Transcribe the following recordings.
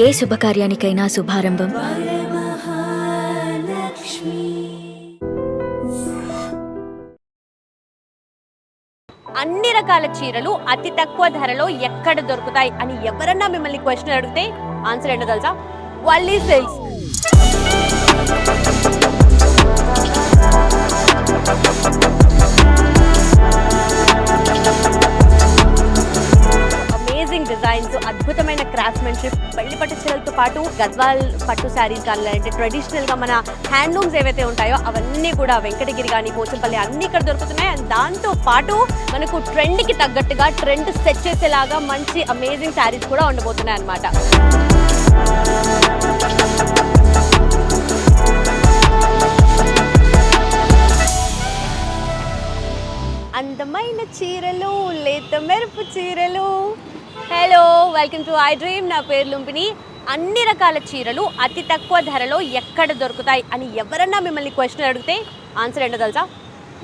ఏ శుభకార్యానికైనా శుభారంభం అన్ని రకాల చీరలు అతి తక్కువ ధరలో ఎక్కడ దొరుకుతాయి అని ఎవరన్నా మిమ్మల్ని క్వశ్చన్ అడిగితే ఆన్సర్ ఏంటో తెలుసా వల్లీ సిల్క్స్ you. డిజైన్స్ అద్భుతమైన క్రాఫ్ట్మెన్షిప్ పెళ్ళి పట్టు చీరలతో పాటు గద్వాల్ పట్టు శారీస్ కానీ లేదంటే ట్రెడిషనల్గా మన హ్యాండ్లూమ్స్ ఏవైతే ఉంటాయో అవన్నీ కూడా వెంకటగిరి కానీ పోచంపల్లి అన్ని ఇక్కడ దొరుకుతున్నాయి. అండ్ దాంతో పాటు మనకు ట్రెండ్కి తగ్గట్టుగా ట్రెండ్ సెట్ చేసేలాగా మంచి అమేజింగ్ శారీస్ కూడా ఉండబోతున్నాయి అన్నమాట. అందమైన చీరలు లేత మెరుపు చీరలు. Hello welcome to I dream నా పేరు లుంపిని అన్ని రకాల చీరలు అతి తక్కువ ధరలో ఎక్కడ దొరుకుతాయి అని ఎవరన్నా మిమ్మల్ని క్వశ్చన్ అడిగితే ఆన్సర్ ఏంటో తెలుసా?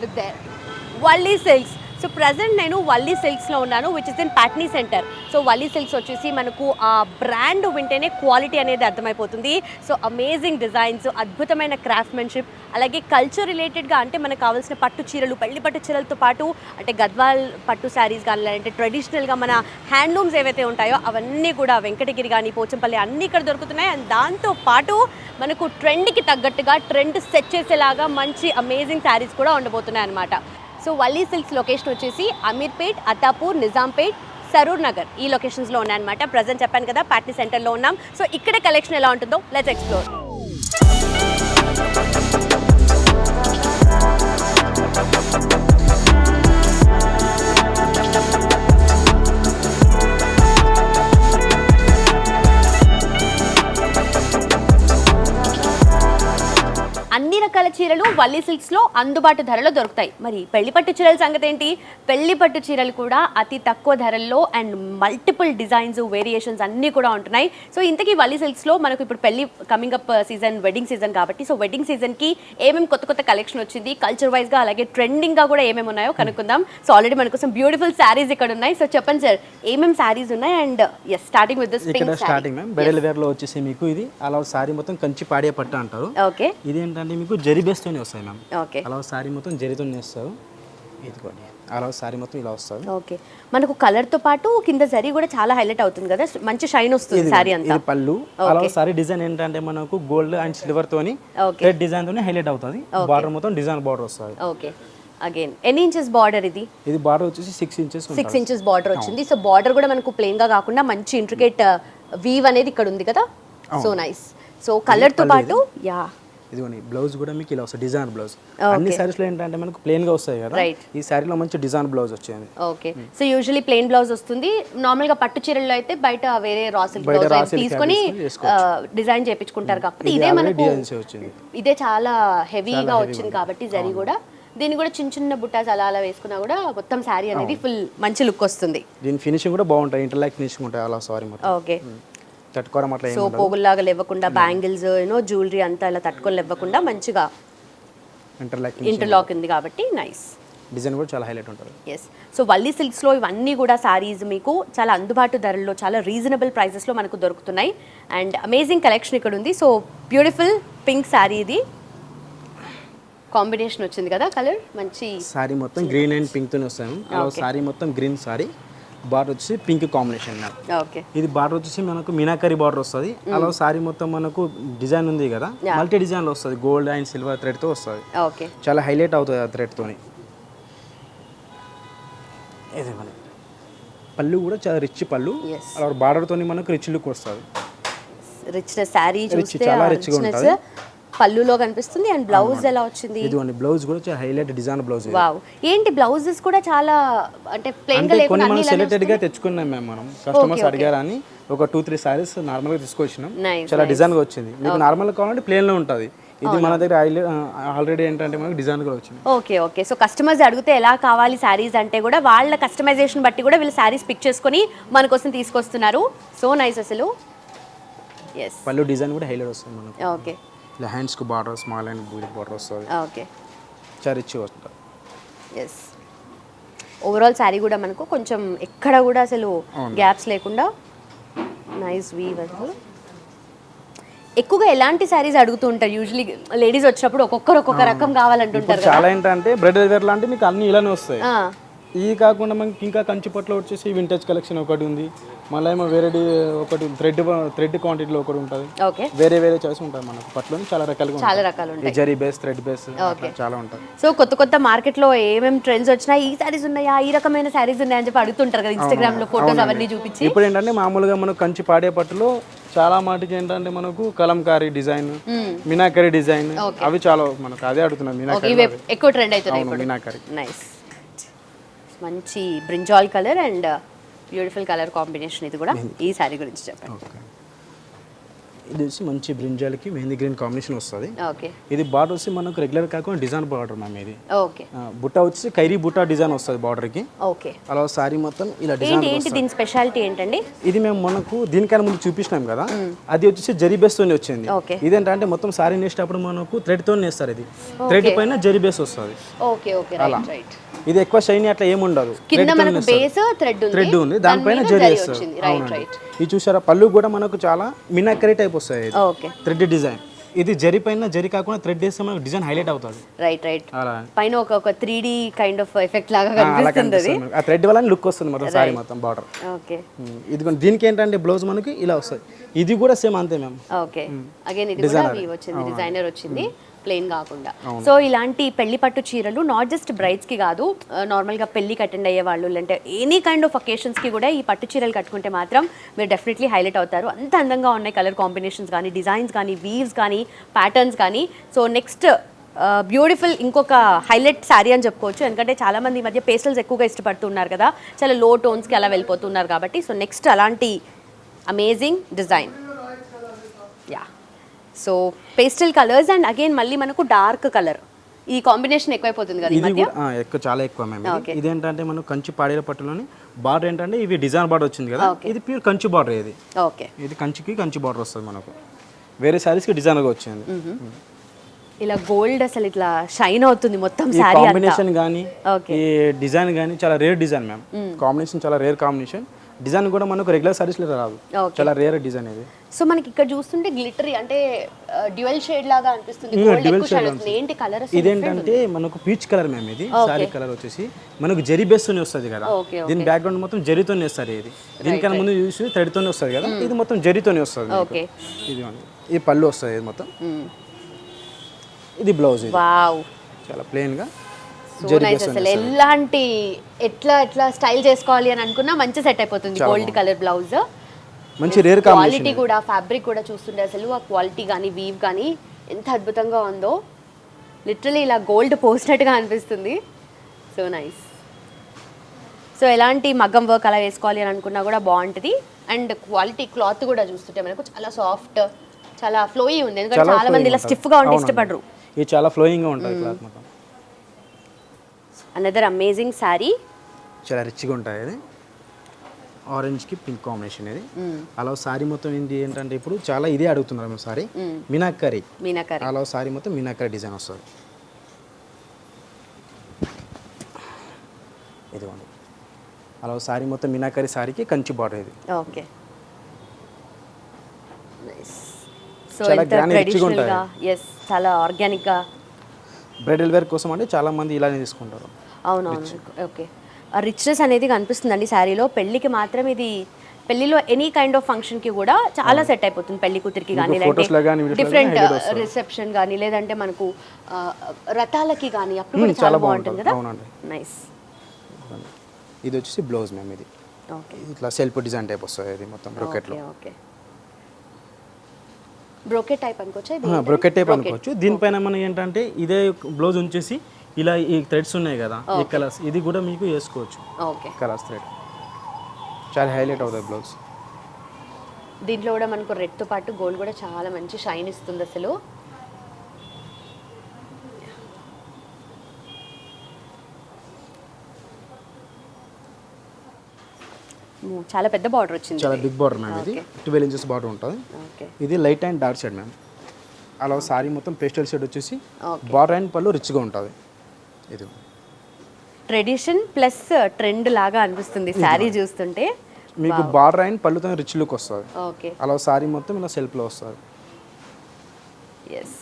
Look there Valli silks so present నేను వల్లీ సిల్క్స్లో ఉన్నాను which is in Patny centre so Valli silks వచ్చేసి మనకు ఆ బ్రాండ్ వింటేనే క్వాలిటీ అనేది అర్థమైపోతుంది. సో అమేజింగ్ డిజైన్స్ అద్భుతమైన క్రాఫ్ట్మెన్షిప్ అలాగే కల్చర్ రిలేటెడ్గా అంటే మనకు కావాల్సిన పట్టు చీరలు పెళ్ళి పట్టు చీరలతో పాటు అంటే గద్వాల్ పట్టు శారీస్ కానీ లేదంటే ట్రెడిషనల్గా మన హ్యాండ్లూమ్స్ ఏవైతే ఉంటాయో అవన్నీ కూడా వెంకటగిరి కానీ పోచంపల్లి అన్నీ ఇక్కడ దొరుకుతున్నాయి. అండ్ దాంతో పాటు మనకు ట్రెండ్కి తగ్గట్టుగా ట్రెండ్ సెట్ చేసేలాగా మంచి అమేజింగ్ శారీస్ కూడా ఉండబోతున్నాయి అనమాట సో వల్లీ సిల్క్స్ లొకేషన్ వచ్చేసి అమీర్పేట్ అతాపూర్ నిజాంపేట్ సరూర్ నగర్ ఈ లొకేషన్స్లో ఉన్నాయన్నమాట ప్రజెంట్ చెప్పాను కదా పార్టీ సెంటర్లో ఉన్నాం. సో ఇక్కడ కలెక్షన్ ఎలా ఉంటుందో లెట్స్ ఎక్స్ప్లోర్ చీరలు వల్లీ సిల్క్స్లో అందుబాటు ధరలో దొరుకుతాయి. మరి పెళ్ళి పట్టు చీరల సంగతి ఏంటి పెళ్ళి పట్టు చీరలు కూడా అతి తక్కువ ధరల్లో అండ్ మల్టిపుల్ డిజైన్స్ వేరియేషన్స్ అన్నీ కూడా ఉంటున్నాయి. సో ఇంతకీ వల్లీ సిల్క్స్లో మనకు ఇప్పుడు పెళ్ళి coming up season wedding season కాబట్టి సో వెడ్డింగ్ సీజన్కి ఏమేమి కొత్త కొత్త కలెక్షన్ వచ్చింది? కల్చర్ వైజ్గా అలాగే ట్రెండింగ్గా కూడా ఏమేమి ఉన్నాయో కనుక్కుందాం. సో ఆల్రెడీ మన కోసం బ్యూటిఫుల్ శారీస్ ఇక్కడ ఉన్నాయి. సో చెప్పండి సార్ ఏమేమి శారీస్ ఉన్నాయి? And yes starting with this ఇక్కడ స్టార్టింగ్ మ్యామ్ వచ్చేసి మీకు ఇది. అలా సారీ మొత్తం కంచి పాడే పట్టు అంటారు. ఓకే ఇది ఏంటంటే మీకు జరి బేస్తోనే వస్తాయి మ్యామ్. ఓకే. అలా సారీ మొత్తం జరితో వేస్తారు ఇదిగోండి. అలా సారీ మొత్తం ఇలా వస్తుంది ఓకే. మనకు కలర్తో పాటు కింద జరీ కూడా చాలా హైలైట్ అవుతుంది కదా. మంచి షైన్ వస్తుంది సారీ అంతా. ఇది పళ్ళు. అలా సారీ డిజైన్ ఏంటంటే మనకు గోల్డ్ అండ్ సిల్వర్ తోని. రెడ్ డిజైన్ తోని హైలైట్ అవుతుంది. బార్డర్ మొత్తం డిజైన్ బార్డర్ వస్తుంది. ఓకే. అగైన్ ఎన్ని ఇంచెస్ బార్డర్ ఇది? ఇది బార్డర్ వచ్చేసి six inches six inches border వచ్చింది. సో బార్డర్ కూడా మనకు ప్లెయిన్గా కాకుండా మంచి ఇంట్రికేట్ వీవ్ అనేది ఇక్కడ ఉంది కదా? సో నైస్ సో కలర్తో పాటు యా ఇదిగోండి బ్లౌజ్ కూడా మీకు ఇలా వస్తుంది డిజైన్ బ్లౌజ్ అన్ని సారీస్లో ఏంటంటే మనకు ప్లేన్గా వస్తాయి కదా. ఈ సారీలో మంచి డిజైన్ బ్లౌజ్ వచ్చింది. Okay so usually plain blouse వస్తుంది. నార్మల్గా పట్టు చీరల్లో అయితే బయట వేరే రా సిల్క్ బయట బ్లౌజ్ తీసుకొని డిజైన్ చేయించుకుంటారు కాబట్టి ఇది ఇదే already మనకు ఇదే చాలా హెవీగా వచ్చింది కాబట్టి జరీ కూడా. దీన్ని కూడా చిన్న చిన్న బుట్టాస్ అలా అలా వేసుకున్నా కూడా మొత్తం శారీ అనేది ఫుల్ మంచి లుక్ వస్తుంది. దీని ఫినిషింగ్ కూడా బాగుంటాయి ఇంటర్లాక్ ఫినిషింగ్ ఉంటాయి అలా సారీ మొత్తం ఓకే తట్టుకోవడం అట్లా సో పోగుల్లాగా లేవకుండా బ్యాంగిల్స్ యూనో జ్యువెలరీ అంతా ఇలా తట్టుకొని లేవకుండా మంచిగా ఇంటర్లాక్ ఇంటర్లాక్ ఉంది కాబట్టి నైస్ డిజైన్ కూడా చాలా హైలైట్ ఉంటుంది. ఎస్ సో వల్లీ సిల్క్స్లో ఇవన్నీ కూడా సారీస్ మీకు చాలా అందుబాటు ధరల్లో చాలా రీజనబుల్ ప్రైసెస్లో మనకు దొరుకుతున్నాయి. అండ్ అమేజింగ్ కలెక్షన్ ఇక్కడ ఉంది. సో బ్యూటిఫుల్ పింక్ శారీ ఇది. కాంబినేషన్ వచ్చింది కదా కలర్ మంచి సారీ మొత్తం గ్రీన్ అండ్ పింక్ తోనే వస్తాను అలా సారీ మొత్తం గ్రీన్ సారీ బార్డర్ వచ్చేసి పింక్ కాంబినేషన్ ఓకే. ఇది బార్డర్ వచ్చేసి మనకు మీనాకరీ బార్డర్ వస్తుంది. అలా సారీ మొత్తం మనకు డిజైన్ ఉంది కదా మల్టీ డిజైన్లో వస్తుంది. గోల్డ్ అండ్ సిల్వర్ థ్రెడ్తో వస్తుంది. ఓకే. చాలా హైలైట్ అవుతుంది ఆ థ్రెడ్ తోని. ఇది మన పళ్ళు కూడా చాలా రిచ్ పళ్ళు. అలా బార్డర్ తోని మనకు రిచ్ లుక్ వస్తుంది. రిచ్నెస్ శారీ చూస్తే చాలా ఆ rich గా richness. ఉంటది. పళ్ళులో కనిపిస్తుంది అండ్ బ్లౌజ్ ఎలా వచ్చింది? ఇది బ్లౌజ్ కూడా చాలా హైలైట్ డిజైన్ బ్లౌజ్. వావ్. ఏంటి బ్లౌజెస్ కూడా చాలా అంటే ప్లెయిన్గా లేకుండా మనం సెలెక్టెడ్గా తెచ్చుకున్నాం మేము మనం. కస్టమర్స్ అడిగారని ఒక టూ త్రీ సారీస్ నార్మల్గా తీసుకొచ్చినాం. చాలా డిజైన్గా వచ్చింది. మీకు నార్మల్ కావాలంటే ప్లేన్లో ఉంటుంది. ఇది మన దగ్గర ఆల్రెడీ ఏంటంటే మనకి డిజైన్ కూడా వచ్చింది. Okay okay. సో కస్టమర్స్ అడిగితే ఎలా కావాలి శారీస్ అంటే కూడా వాళ్ళ కస్టమైజేషన్ బట్టి కూడా వీళ్ళు శారీస్ పిక్ చేసుకొని మన కోసం తీసుకొస్తున్నారు. సో నైస్ అసలు. ఎస్ పళ్ళు డిజైన్ కూడా హైలైట్ వస్తుంది మనకు. ఓకే ఇలా హ్యాండ్స్కు బార్డర్ స్మాల్ అండ్ బూజీ బార్డర్ వస్తుంది ఓకే చాలా రిచ్ వస్తుంది ఎస్ ఓవరాల్ శారీ కూడా మనకు కొంచెం ఎక్కడ కూడా అసలు గ్యాప్స్ లేకుండా నైస్ వీవ్ అసలు ఎక్కువగా ఎలాంటి శారీస్ అడుగుతూ ఉంటారు యూజువలీ లేడీస్ వచ్చినప్పుడు ఒక్కొక్కరు ఒక్కొక్క రకం కావాలంటుంటారు చాలా ఏంటంటే బ్రైడల్ వేర్ లాంటి మీకు అన్ని ఇలానే వస్తాయి ఇది కాకుండా మనకి ఇంకా కంచి పట్లో వచ్చేసి వింటేజ్ కలెక్షన్ ఒకటి ఉంది. మళ్ళీ ఏమో వేరే ఒకటి థ్రెడ్ థ్రెడ్ క్వాంటిటీలో ఒకటి ఉంటుంది. ఓకే. వేరే వేరే చాయిస్ ఉంటుంది మనకు. పట్లోని చాలా రకాలుగా చాలా ఉంటాయి. రకాలు ఉంటాయి. జరీ బేస్ థ్రెడ్ బేస్ చాలా ఉంటుంది సో కొత్త కొత్త మార్కెట్లో ఏమేమి ట్రెండ్స్ వచ్చినాయి ఈ శారీస్ ఉన్నాయా? ఈ రకమైన శారీస్ ఉన్నాయా అని చెప్పి అడుగుతుంటారు కదా ఇన్స్టాగ్రామ్లో ఫోటోస్ అవన్నీ చూపించి. ఇప్పుడు ఏంటంటే మామూలుగా మనకు కంచి పాడే పట్టులో చాలా మాటికి ఏంటంటే మనకు కలంకారీ డిజైన్ మీనాకరీ డిజైన్ అవి చాలా మనకు అదే అడుగుతున్నాం మీనాకరీ ఇవి ఎక్కువ ట్రెండ్ అవుతున్నాయి ఇప్పుడు. మీనాకరీ. నైస్ మంచి brinjal colour and beautiful colour combination ఇది కూడా ఈ శారీ గురించి చెప్పండి. ఇది వచ్చి మంచి బ్రింజాల్కి మెహందీ గ్రీన్ కాంబినేషన్ వస్తుంది. ఇది బార్డర్ వచ్చి మనకు రెగ్యులర్ కాకుండా డిజైన్ బార్డర్ మ్యామ్ ఇది. బుట్ట వచ్చి ఖైరీ బుట్ట డిజైన్ వస్తుంది బార్డర్కి. ఓకే. అలా సారీ మొత్తం ఇలా డిజైన్ ఏంటి దీని స్పెషాలిటీ ఏంటండి? ఇది మేము మనకు దీనికన్నా ముందు చూపించినాం కదా. అది వచ్చేసి జరీ బేస్ తోనే వచ్చింది. ఇదేంటంటే మొత్తం సారీ నేసేటప్పుడు మనకు థ్రెడ్తో నేస్తారు ఇది. థ్రెడ్ పైన జరీ బేస్ వస్తుంది. రైట్ ఇది ఎక్కువ షైనీ అట్లా ఏమి ఉండదు కింద మనకు బేస్ థ్రెడ్ ఉంది. థ్రెడ్ ఉంది. దాని దానిపైన జరీ. రైట్. ఇది చూసారా? పళ్ళు కూడా మనకు చాలా మినాకరీ టైప్ వస్తాయి ఇది. ఓకే. Thread design. ఇది జరీ పైన జరీ కాకుండా థ్రెడ్ వేస్తే మనకు డిజైన్ హైలైట్ అవుతుంది. రైట్ రైట్ అలా. పైన ఒక ఒక three D kind of effect లాగా కనిపిస్తుంది. ఆ థ్రెడ్ వల్ల లుక్ వస్తుంది మొత్తం సారీ మొత్తం బార్డర్ ఓకే ఇది దీనికి ఏంటంటే బ్లౌజ్ మనకి ఇలా వస్తుంది ఇది కూడా సేమ్ అంతే మ్యామ్ ఓకే అగైన్ ఇది కూడా వచ్చింది డిజైనర్ వచ్చింది. ప్లెయిన్ కాకుండా. సో ఇలాంటి పెళ్ళి పట్టు చీరలు నాట్ జస్ట్ బ్రైడ్స్కి కాదు నార్మల్గా పెళ్ళికి అటెండ్ అయ్యే వాళ్ళు లేదంటే ఎనీ కైండ్ ఆఫ్ అకేషన్స్కి కూడా ఈ పట్టు చీరలు కట్టుకుంటే మాత్రం మీరు డెఫినెట్లీ హైలైట్ అవుతారు. అంత అందంగా ఉన్నాయి కలర్ కాంబినేషన్స్ కానీ డిజైన్స్ కానీ వీవ్స్ కానీ ప్యాటర్న్స్ కానీ సో నెక్స్ట్ బ్యూటిఫుల్ ఇంకొక హైలైట్ శారీ అని చెప్పుకోవచ్చు. ఎందుకంటే చాలా మంది ఈ మధ్య పేస్టల్స్ ఎక్కువగా ఇష్టపడుతున్నారు కదా. చాలా లో టోన్స్కి అలా వెళ్ళిపోతున్నారు కాబట్టి. సో నెక్స్ట్ అలాంటి amazing design so pastel colours and again మళ్ళీ మనకు డార్క్ కలర్ ఈ కాంబినేషన్ ఎక్కువైపోతుంది కదా ఇది ఎక్కువ చాలా ఎక్కువ మ్యామ్ ఇదేంటంటే మనం కంచి పాడేల పట్టులోని బార్డర్ ఏంటంటే ఇవి డిజైన్ బార్డర్ వచ్చింది కదా ఇది ప్యూర్ కంచి బార్డర్ ఇది. ఓకే ఇది కంచికి కంచి బార్డర్ వస్తుంది మనకు. వేరే శారీస్కి డిజైన్గా వచ్చింది. ఇలా గోల్డ్ అసలు ఇట్లా షైన్ అవుతుంది మొత్తం కాంబినేషన్ కానీ. ఈ డిజైన్ కానీ చాలా రేర్ డిజైన్ మ్యామ్ కాంబినేషన్ చాలా రేర్ కాంబినేషన్ డిజైన్ కూడా మనకు రెగ్యులర్ సారీస్లో రాదు. చాలా రేర్ డిజైన్ ఇది. సో మనకి ఇక్కడ చూస్తుంటే గ్లిటరీ అంటే డ్యువల్ షేడ్ లాగా అనిపిస్తుంది. Hmm, shade షైన్ అవుతుంది ఏంటి కలర్ ఇదేంటంటే మనకు పీచ్ కలర్ మ్యామ్ ఇది. సారీ కలర్ వచ్చేసి మనకు జరీ బేస్ తోనే వస్తుంది కదా. దీని బ్యాక్గ్రౌండ్ మొత్తం జరీతోనే వస్తుంది ఇది. దీనికన్నా ముందు చూసి థ్రెడ్ తోనే వస్తుంది కదా. ఇది మొత్తం జరీతోనే వస్తుంది ఇది. ఈ పళ్ళు వస్తుంది ఇది మొత్తం. ఇది బ్లౌజ్ ఇది. వావ్ చాలా ప్లెయిన్గా. సో నైస్ అసలు. ఎలాంటి ఎట్లా ఎట్లా స్టైల్ చేసుకోవాలి అని అనుకున్నా మంచి సెట్ అయిపోతుంది గోల్డ్ కలర్ బ్లౌజ్. మంచి రేర్ క్వాలిటీ కూడా ఫ్యాబ్రిక్ కూడా చూస్తుంటే అసలు ఆ క్వాలిటీ కానీ వీవ్ కానీ ఎంత అద్భుతంగా ఉందో. లిటరలీ ఇలా గోల్డ్ పోసినట్టుగా అనిపిస్తుంది. సో నైస్ సో ఎలాంటి మగ్గం వర్క్ అలా వేసుకోవాలి అని అనుకున్నా కూడా బాగుంటుంది. అండ్ క్వాలిటీ క్లాత్ కూడా చూస్తుంటే మనకు చాలా సాఫ్ట్ చాలా ఫ్లోయీ ఉంది. ఎందుకంటే చాలా మంది ఇలా flowing స్టిఫ్గా ఉంటే. ఇష్టపడరు. ఇది చాలా ఫ్లోయింగ్గా ఉంటుంది క్లాత్ మొత్తం. అనదర్ అమేజింగ్ శారీ చాలా రిచ్గా ఉంటుంది ఇది ఆరెంజ్కి పింక్ కాంబినేషన్ ఇది. అలా సారీ మొత్తం ఏంటి ఏంటంటే ఇప్పుడు చాలా ఇదే అడుగుతున్నారు మేము సారీ మీనాకరీ మీనాకరి అలా సారీ మొత్తం మీనాకరీ డిజైన్ వస్తుంది. ఇదిగోండి. అలా సారీ మొత్తం మీనాకరీ సారీకి కంచి బార్డర్ ఇది. ఓకే సో చాలా ఎంత grand, rich గా ట్రెడిషనల్ ఉంటాయి. గా ఎస్ చాలా ఆర్గానిక్గా. బ్రైడల్ వేర్ కోసం అంటే చాలా మంది ఇలానే తీసుకుంటారు. అవునవును. ఓకే. రిచ్నెస్ అనేది కనిపిస్తుందండి శారీలో. పెళ్ళికి మాత్రం ఇది పెళ్ళిలో ఎనీ కైండ్ ఆఫ్ ఫంక్షన్కి కూడా చాలా సెట్ అయిపోతుంది. పెళ్ళి కూతురికి కానీ డిఫరెంట్. రిసెప్షన్ కానీ లేదంటే మనకు రథాలకి కానీ అప్పుడు కూడా చాలా బాగుంటుంది. కదా. నైస్ ఇది వచ్చేసి బ్లౌజ్ మ్యామ్ ఇది. ఓకే. ఇట్లా సెల్ఫ్ డిజైన్ టైప్ వస్తుంది ఇది మొత్తం బ్రొకెట్లో. Okay okay. బ్రోకెట్ టైప్ అనుకోవచ్చా బ్రొకెట్ టైప్ అనుకోవచ్చు. దీనిపైన మనం ఏంటంటే ఇదే బ్లౌజ్ ఉంచేసి ఇలా ఈ థ్రెడ్స్ ఉన్నాయి కదా ఈ కలర్స్ ఇది కూడా మీకు వేసుకోవచ్చు. ఓకే కలర్స్ థ్రెడ్ చాలా హైలైట్ అవుతుంది బ్లౌజ్ దీంట్లో కూడా మనకు రెడ్తో పాటు గోల్డ్ కూడా చాలా మంచి షైన్ ఇస్తుంది అసలు. చాలా పెద్ద బార్డర్ వచ్చింది చాలా బిగ్ బార్డర్ మ్యామ్ ఇది. ట్వెల్వ్ ఇంచెస్ బార్డర్ ఉంటుంది. ఓకే ఇది light and dark shade ma'am. అలా సారీ మొత్తం పేస్టల్ షేడ్ వచ్చేసి. బార్డర్ అండ్ పళ్ళు రిచ్గా ఉంటుంది. ఇది. ట్రెడిషన్ ప్లస్ ట్రెండ్ లాగా అనిపిస్తుంది శారీ చూస్తుంటే. మీకు బార్డర్ అండ్ పళ్ళుతో రిచ్ లుక్ వస్తుంది. ఓకే. అలా సారీ మొత్తం ఇలా సెల్ఫ్లో వస్తుంది. ఎస్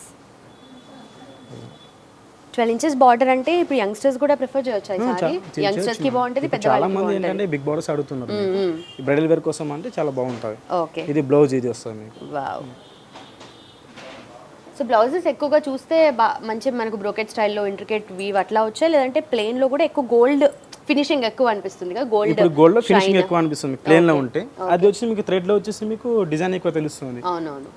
ట్వెల్వ్ ఇంచెస్ బార్డర్ అంటే ఇప్పుడు యంగ్స్టర్స్ కూడా ప్రిఫర్ చేయొచ్చు యంగ్స్టర్స్కి బాగుంటుంది చాలా మంది ఏంటంటే బిగ్ బార్డర్స్ అడుగుతున్నారు బ్రైడల్ వేర్ కోసం అంటే చాలా బాగుంటుంది. ఓకే. ఇది బ్లౌజ్ ఇది వస్తుంది మీకు. వావ్. సో బ్లౌజెస్ ఎక్కువగా చూస్తే బా మంచి మనకు బ్రోకెట్ స్టైల్లో ఇంట్రికేట్ వీవ్ అట్లా వచ్చాయి? లేదంటే ప్లెయిన్లో కూడా ఎక్కువ గోల్డ్ ఫినిషింగ్ ఎక్కువ అనిపిస్తుంది కదా? గోల్డ్ గోల్డ్లో ఫినిషింగ్ ఎక్కువ అనిపిస్తుంది ప్లేన్లో ఉంటే. అది వచ్చి మీకు థ్రెడ్లో వచ్చేసి మీకు డిజైన్ ఎక్కువ తెలుస్తుంది. అవునవును.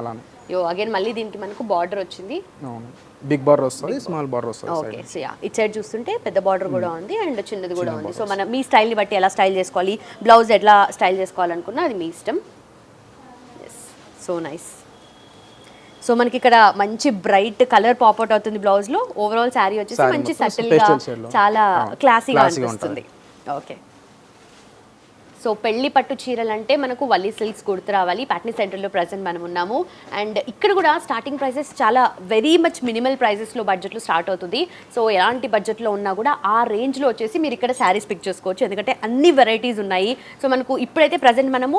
అలానే. యో అగైన్ మళ్ళీ దీనికి మనకు బార్డర్ వచ్చింది. అవును. బిగ్ బార్డర్ వస్తుంది స్మాల్ బార్డర్ వస్తుంది ఓకే సో యా ఇటు సైడ్ చూస్తుంటే పెద్ద బార్డర్ కూడా ఉంది అండ్ చిన్నది కూడా ఉంది. సో మన మీ స్టైల్ని బట్టి ఎలా స్టైల్ చేసుకోవాలి బ్లౌజ్ ఎట్లా స్టైల్ చేసుకోవాలనుకున్నా అది మీ ఇష్టం. ఎస్ సో నైస్ సో మనకి ఇక్కడ మంచి బ్రైట్ కలర్ పాపౌట్ అవుతుంది బ్లౌజ్లో ఓవరాల్ శారీ వచ్చేసి మంచి సటిల్గా. చాలా. క్లాసీగా అనిపిస్తుంది ఓకే సో పెళ్ళి పట్టు చీరలు అంటే మనకు వల్లి సిల్క్స్ గుర్తు రావాలి. పాట్నీ సెంటర్లో ప్రజెంట్ మనం ఉన్నాము. అండ్ ఇక్కడ కూడా స్టార్టింగ్ ప్రైసెస్ చాలా వెరీ మచ్ మినిమల్ ప్రైసెస్లో బడ్జెట్లో స్టార్ట్ అవుతుంది. సో ఎలాంటి బడ్జెట్లో ఉన్నా కూడా ఆ రేంజ్లో వచ్చేసి మీరు ఇక్కడ శారీస్ పిక్ చేసుకోవచ్చు. ఎందుకంటే అన్ని వెరైటీస్ ఉన్నాయి. సో మనకు ఇప్పుడైతే ప్రజెంట్ మనము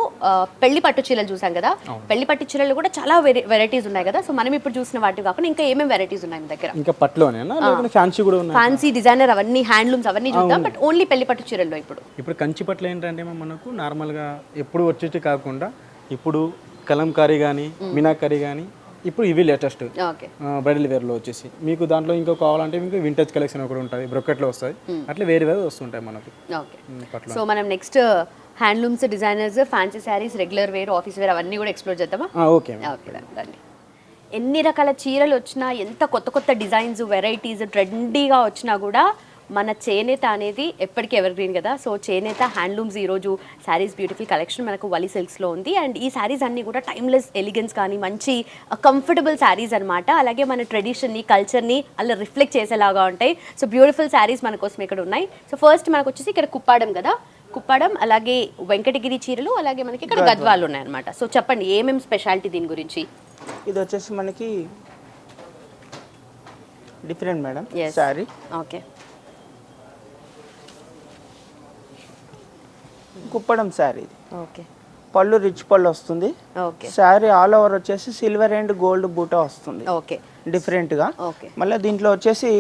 పెళ్ళి పట్టు చీరలు చూసాం కదా? పెళ్ళి పట్టు చీరలు కూడా చాలా వెరైటీస్ ఉన్నాయి కదా? సో మనం ఇప్పుడు చూసిన వాటి కాకుండా ఇంకా ఏమేమి వెరైటీస్ ఉన్నాయి మీ దగ్గర? ఇంకా పట్టులోనేనా? ఫ్యాన్సీ కూడా ఉన్నాయి? ఫ్యాన్సీ డిజైనర్ అవన్నీ హ్యాండ్లూమ్స్ అవన్నీ చూద్దాం. బట్ ఓన్లీ పెళ్ళి పట్టు చీరల్లో ఇప్పుడు. ఇప్పుడు కంచి పట్లు ఏంటంటే మనకు నార్మల్గా ఎప్పుడు వచ్చేటి కాకుండా ఇప్పుడు కలంకారీ కానీ మీనాకరీ కానీ ఇప్పుడు ఇవి లేటెస్ట్. ఓకే. బ్రైడల్ వేర్లో వచ్చేసి. మీకు దాంట్లో ఇంకో కావాలంటే మీకు వింటేజ్ కలెక్షన్ ఒకటి ఉంటుంది బ్రొకెట్లో వస్తాయి అట్లా వేరే వేరే వస్తుంటాయి మనకు. సో మనం next handlooms designers fancy saris regular wear office wear అవన్నీ కూడా ఎక్స్ప్లోర్ చేద్దామా? ఓకే ఎన్ని రకాల చీరలు వచ్చినా ఎంత కొత్త కొత్త డిజైన్స్ వెరైటీస్ ట్రెండీగా వచ్చినా కూడా మన చేనేత అనేది ఎప్పటికీ ఎవర్ గ్రీన్ కదా. సో చేనేత హ్యాండ్లూమ్స్ ఈరోజు శారీస్ బ్యూటిఫుల్ కలెక్షన్ మనకు వలి సిల్క్స్లో ఉంది. అండ్ ఈ శారీస్ అన్నీ కూడా టైమ్లెస్ ఎలిగెన్స్ కానీ మంచి కంఫర్టబుల్ శారీస్ అనమాట అలాగే మన ట్రెడిషన్ని కల్చర్ని అలా రిఫ్లెక్ట్ చేసేలాగా ఉంటాయి. సో బ్యూటిఫుల్ శారీస్ మన కోసం ఇక్కడ ఉన్నాయి. సో ఫస్ట్ మనకు వచ్చేసి ఇక్కడ కుప్పాడం కదా. కుప్పాడం అలాగే వెంకటగిరి చీరలు అలాగే మనకి ఇక్కడ గద్వాలు. ఉన్నాయన్నమాట. సో చెప్పండి ఏమేమి స్పెషాలిటీ దీని గురించి? ఇది వచ్చేసి మనకి different madam. Sari. Okay Kuppadam sari ఇది. ఓకే. పళ్ళు రిచ్ పళ్ళు వస్తుంది. ఓకే. శారీ ఆల్ ఓవర్ వచ్చేసి సిల్వర్ అండ్ గోల్డ్ బూటా వస్తుంది. ఓకే. డిఫరెంట్గా. ఓకే. మళ్ళీ దీంట్లో వచ్చేసి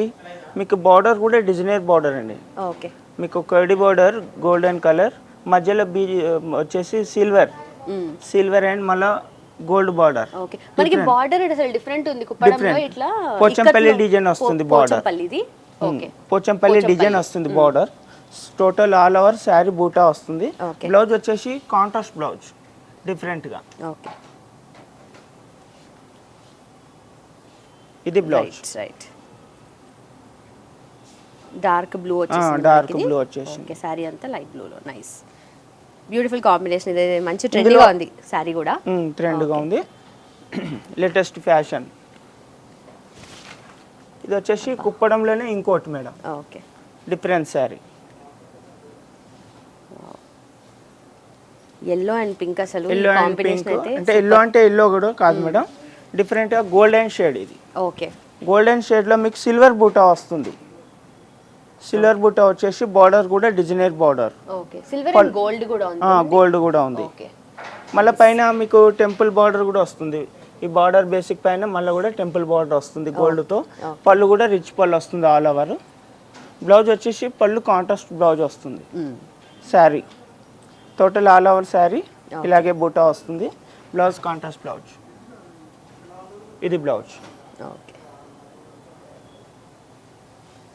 మీకు బార్డర్ కూడా డిజైనర్ బార్డర్ అండి. ఓకే. మీకు కర్డీ బార్డర్ గోల్డెన్ కలర్ మధ్యలో బీ వచ్చేసి సిల్వర్. సిల్వర్ అండ్ మళ్ళీ గోల్డ్ బార్డర్. ఓకే. మనకి బార్డర్ అసలు డిఫరెంట్ ఉంది. ఇట్లా పోచంపల్లి డిజైన్ వస్తుంది ఓకే. పోచంపల్లి డిజైన్ వస్తుంది border. Total all over sari బూటా వస్తుంది. బ్లౌజ్ వచ్చేసి కాంట్రాస్ట్ బ్లౌజ్ డిఫరెంట్గా ఓకే. ఇది బ్లౌజ్. రైట్ డార్క్ బ్లూ వచ్చేసి dark blue వచ్చేసింది. ఓకే సారీ అంతా లైట్ బ్లూలో నైస్ బ్యూటిఫుల్ కాంబినేషన్ ఇది మంచి ట్రెండీగా ఉంది సారీ కూడా. ట్రెండ్గా ఉంది. లేటెస్ట్ ఫ్యాషన్ ఇది వచ్చేసి కుప్పడంలోనే ఇంకోటి madam. Okay. Different sari. Yellow and pink అసలు ఎల్లో అండ్ పింక్ అంటే ఎల్లో అంటే ఎల్లో కూడా కాదు మేడం. డిఫరెంట్గా గోల్డెన్ షేడ్ ఇది. ఓకే గోల్డెన్ షేడ్లో మీకు సిల్వర్ బూటా వస్తుంది. సిల్వర్ బూటా వచ్చేసి బార్డర్ కూడా డిజైనర్ బార్డర్ గోల్డ్ కూడా ఉంది. గోల్డ్ కూడా ఉంది. ఓకే మళ్ళీ పైన మీకు టెంపుల్ బార్డర్ కూడా వస్తుంది. ఈ బార్డర్ బేసిక్ పైన మళ్ళీ కూడా టెంపుల్ బార్డర్ వస్తుంది గోల్డ్తో పళ్ళు కూడా రిచ్ పళ్ళు వస్తుంది ఆల్ ఓవర్ బ్లౌజ్ వచ్చేసి పళ్ళు కాంట్రాస్ట్ బ్లౌజ్ వస్తుంది. Sari total all over sari ఇలాగే బూటా వస్తుంది. Blouse contrast blouse. ఇది బ్లౌజ్. ఓకే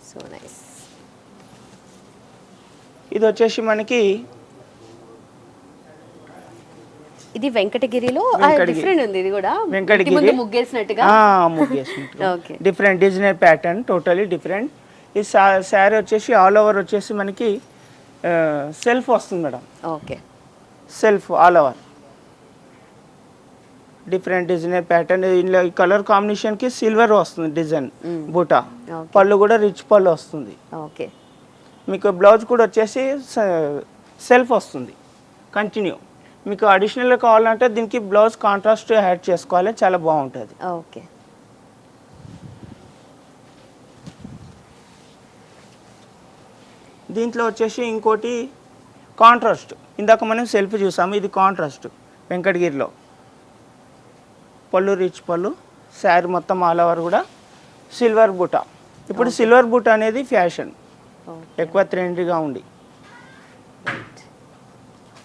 సో నైస్ ఇది వచ్చేసి మనకి ఇది వెంకటగిరిలో? వెంకటగిరి. డిఫరెంట్ ఉంది ఇది కూడా. Venkatagiri. ముగ్గేసినట్టుగా? Okay different designer pattern totally different ఈ శారీ వచ్చేసి ఆల్ ఓవర్ వచ్చేసి మనకి సెల్ఫ్ వస్తుంది madam. Okay. Self all over. Different designer pattern. ఇందులో ఈ కలర్ కాంబినేషన్కి సిల్వర్ వస్తుంది డిజైన్ బూటా. పళ్ళు కూడా రిచ్ పళ్ళు వస్తుంది. ఓకే. మీకు బ్లౌజ్ కూడా వచ్చేసి సెల్ఫ్ వస్తుంది. కంటిన్యూ. మీకు అడిషనల్గా కావాలంటే దీనికి బ్లౌజ్ కాంట్రాస్ట్ యాడ్ చేసుకోవాలి. చాలా బాగుంటుంది. ఓకే. దీంట్లో వచ్చేసి ఇంకోటి కాంట్రాస్ట్ ఇందాక మనం సెల్ఫ్ చూసాము ఇది కాంట్రాస్ట్ వెంకటగిరిలో. పళ్ళు రిచ్ పళ్ళు శారీ మొత్తం ఆల్ ఓవర్ కూడా సిల్వర్ బూట. ఇప్పుడు సిల్వర్ బూట అనేది ఫ్యాషన్ ఎక్కువ ట్రెండీగా ఉంది.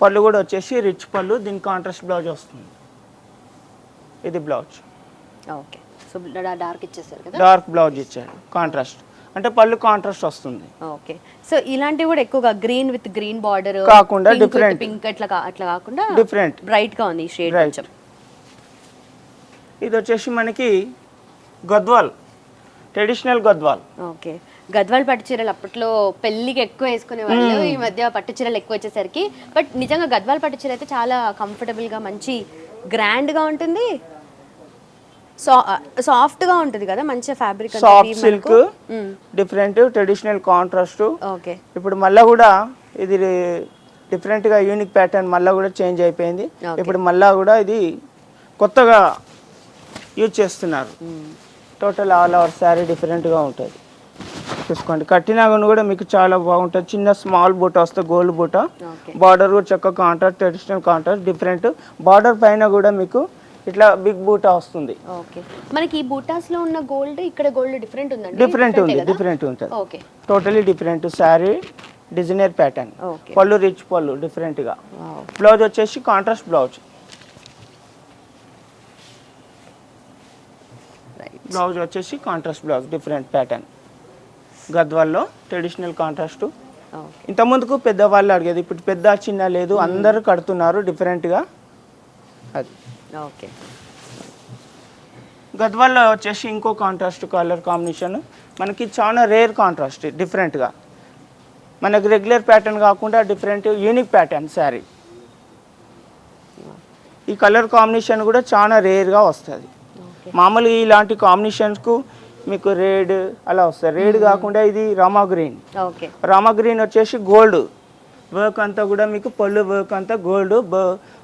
పళ్ళు కూడా వచ్చేసి రిచ్ పళ్ళు దీని కాంట్రాస్ట్ బ్లౌజ్ వస్తుంది. ఇది బ్లౌజ్ ఓకే సో డార్క్ ఇచ్చేసారు కదా? డార్క్ బ్లౌజ్ ఇచ్చాడు కాంట్రాస్ట్ అంటే పళ్ళు కాంట్రాస్ట్ వస్తుంది. ఓకే. సో ఇలాంటివి కూడా ఎక్కువగా గ్రీన్ విత్ గ్రీన్ బార్డర్ కాకుండా different. పింక్ అట్లా అట్లా కాకుండా Different. బ్రైట్గా ఉంది షేడ్. కొంచెం. ఇది వచ్చేసి మనకి గద్వాల్ ట్రెడిషనల్ గద్వాల్. ఓకే. గద్వాల్ పట్టు చీరలు అప్పట్లో పెళ్ళికి ఎక్కువ వేసుకునే వాళ్ళు ఈ మధ్య పట్టు చీరలు ఎక్కువ వచ్చేసరికి. బట్ నిజంగా గద్వాల్ పట్టు చీర అయితే చాలా కంఫర్టబుల్గా మంచి గ్రాండ్గా ఉంటుంది. సాఫ్ట్గా ఉంటుంది కదా మంచి fabric soft silk different traditional contrast okay. ఇప్పుడు మళ్ళా కూడా ఇది డిఫరెంట్గా యూనిక్ ప్యాటర్న్ మళ్ళా కూడా చేంజ్ అయిపోయింది. ఇప్పుడు మళ్ళా కూడా ఇది కొత్తగా యూజ్ చేస్తున్నారు. టోటల్ ఆల్ ఓవర్ శారీ డిఫరెంట్గా ఉంటుంది. చూసుకోండి. కట్టినా కానీ కూడా మీకు చాలా బాగుంటుంది. చిన్న స్మాల్ బూట వస్తుంది గోల్డ్ బూట బార్డర్ కూడా చక్కగా contrast traditional contrast different border పైన కూడా మీకు ఇట్లా బిగ్ బూట వస్తుంది. ఓకే. మనకి ఈ బూటాస్లో ఉన్న గోల్డ్ ఇక్కడ గోల్డ్ డిఫరెంట్ ఉందండి? డిఫరెంట్ ఉంది? డిఫరెంట్ ఉంటుంది. Okay. Totally different sari designer pattern okay. పళ్ళు రిచ్ పళ్ళు డిఫరెంట్గా బ్లౌజ్ వచ్చేసి కాంట్రాస్ట్ బ్లౌజ్ బ్లౌజ్ వచ్చేసి కాంట్రాస్ట్ బ్లౌజ్ డిఫరెంట్ ప్యాటర్న్ గద్వాల్లో ట్రెడిషనల్ కాంట్రాస్ట్ ఇంతకుముందుకు పెద్దవాళ్ళు అడిగేది ఇప్పుడు పెద్ద చిన్న లేదు అందరూ కడుతున్నారు డిఫరెంట్గా అది. ఓకే. గద్వాల్లో వచ్చేసి ఇంకో కాంట్రాస్ట్ కలర్ కాంబినేషన్ మనకి చాలా రేర్ కాంట్రాస్ట్ డిఫరెంట్గా మనకి రెగ్యులర్ ప్యాటర్న్ కాకుండా డిఫరెంట్ యూనిక్ ప్యాటర్న్ శారీ ఈ కలర్ కాంబినేషన్ కూడా చాలా రేర్గా వస్తుంది. మామూలుగా ఇలాంటి కాంబినేషన్స్కు మీకు రెడ్ అలా వస్తుంది. రెడ్ కాకుండా ఇది రామా గ్రీన్ రామా గ్రీన్ వచ్చేసి గోల్డ్ వర్క్ అంతా కూడా మీకు పళ్ళు వర్క్ అంతా గోల్డ్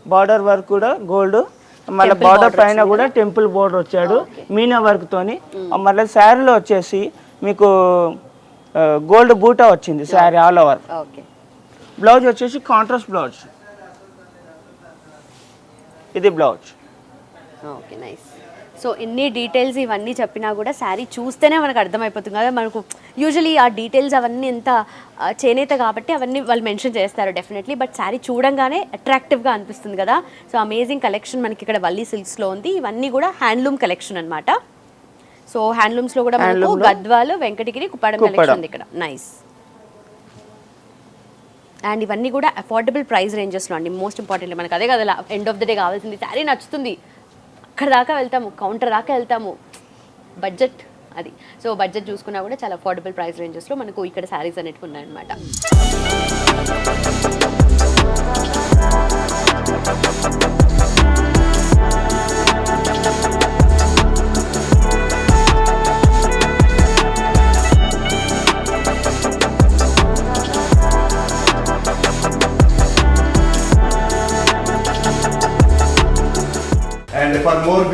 బార్డర్ వర్క్ కూడా గోల్డ్ మళ్ళీ బార్డర్ పైన కూడా టెంపుల్ బోర్డర్ వచ్చాడు. మీనా వర్క్ తోని మళ్ళీ శారీలో వచ్చేసి మీకు గోల్డ్ బూటా వచ్చింది sari all over okay blouse వచ్చేసి కాంట్రాస్ట్ బ్లౌజ్ ఇది బ్లౌజ్ ఓకే నైస్ సో ఇన్ని డీటెయిల్స్ ఇవన్నీ చెప్పినా కూడా శారీ చూస్తేనే మనకు అర్థమైపోతుంది కదా. మనకు యూజువలీ ఆ డీటెయిల్స్ అవన్నీ ఎంత చేనేత కాబట్టి అవన్నీ వాళ్ళు మెన్షన్ చేస్తారు డెఫినెట్లీ బట్ శారీ చూడంగానే అట్రాక్టివ్గా అనిపిస్తుంది కదా. సో అమేజింగ్ కలెక్షన్ మనకి ఇక్కడ వల్లీ సిల్క్స్లో ఉంది. ఇవన్నీ కూడా హ్యాండ్లూమ్ కలెక్షన్ అనమాట సో హ్యాండ్లూమ్స్లో కూడా మనకు లో? గద్వాలు వెంకటగిరి కుప్పాడం కుప్పాడం. కలెక్షన్ ఉంది ఇక్కడ. నైస్ అండ్ ఇవన్నీ కూడా అఫోర్డబుల్ ప్రైస్ రేంజెస్లో అండి. మోస్ట్ ఇంపార్టెంట్ మనకు అదే కదా ఎండ్ ఆఫ్ ద డే కావాల్సింది. శారీ నచ్చుతుంది. అక్కడ దాకా వెళ్తాము కౌంటర్ దాకా వెళ్తాము. బడ్జెట్ అది. సో బడ్జెట్ చూసుకున్నా కూడా చాలా అఫోర్డబుల్ ప్రైస్ రేంజెస్లో మనకు ఇక్కడ శారీస్ అనేవి ఉన్నాయన్నమాట. And